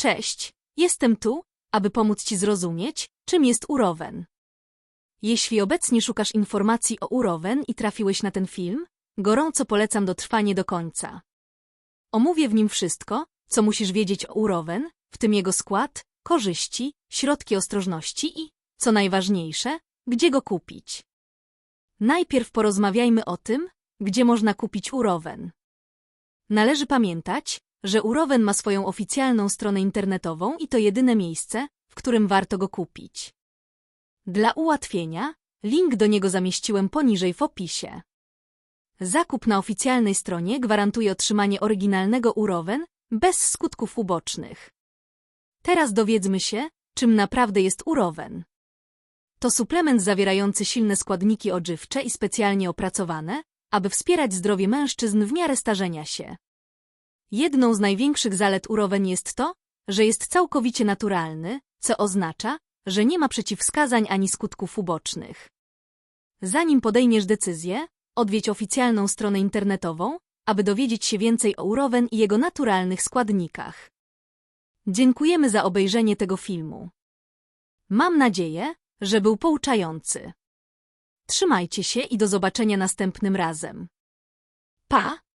Cześć, jestem tu, aby pomóc Ci zrozumieć, czym jest urowen. Jeśli obecnie szukasz informacji o urowen i trafiłeś na ten film, gorąco polecam dotrwanie do końca. Omówię w nim wszystko, co musisz wiedzieć o urowen, w tym jego skład, korzyści, środki ostrożności i, co najważniejsze, gdzie go kupić. Najpierw porozmawiajmy o tym, gdzie można kupić urowen. Należy pamiętać, że urowen ma swoją oficjalną stronę internetową i to jedyne miejsce, w którym warto go kupić. Dla ułatwienia, link do niego zamieściłem poniżej w opisie. Zakup na oficjalnej stronie gwarantuje otrzymanie oryginalnego urowen bez skutków ubocznych. Teraz dowiedzmy się, czym naprawdę jest urowen. To suplement zawierający silne składniki odżywcze i specjalnie opracowane, aby wspierać zdrowie mężczyzn w miarę starzenia się. Jedną z największych zalet urowen jest to, że jest całkowicie naturalny, co oznacza, że nie ma przeciwwskazań ani skutków ubocznych. Zanim podejmiesz decyzję, odwiedź oficjalną stronę internetową, aby dowiedzieć się więcej o urowen i jego naturalnych składnikach. Dziękujemy za obejrzenie tego filmu. Mam nadzieję, że był pouczający. Trzymajcie się i do zobaczenia następnym razem. Pa!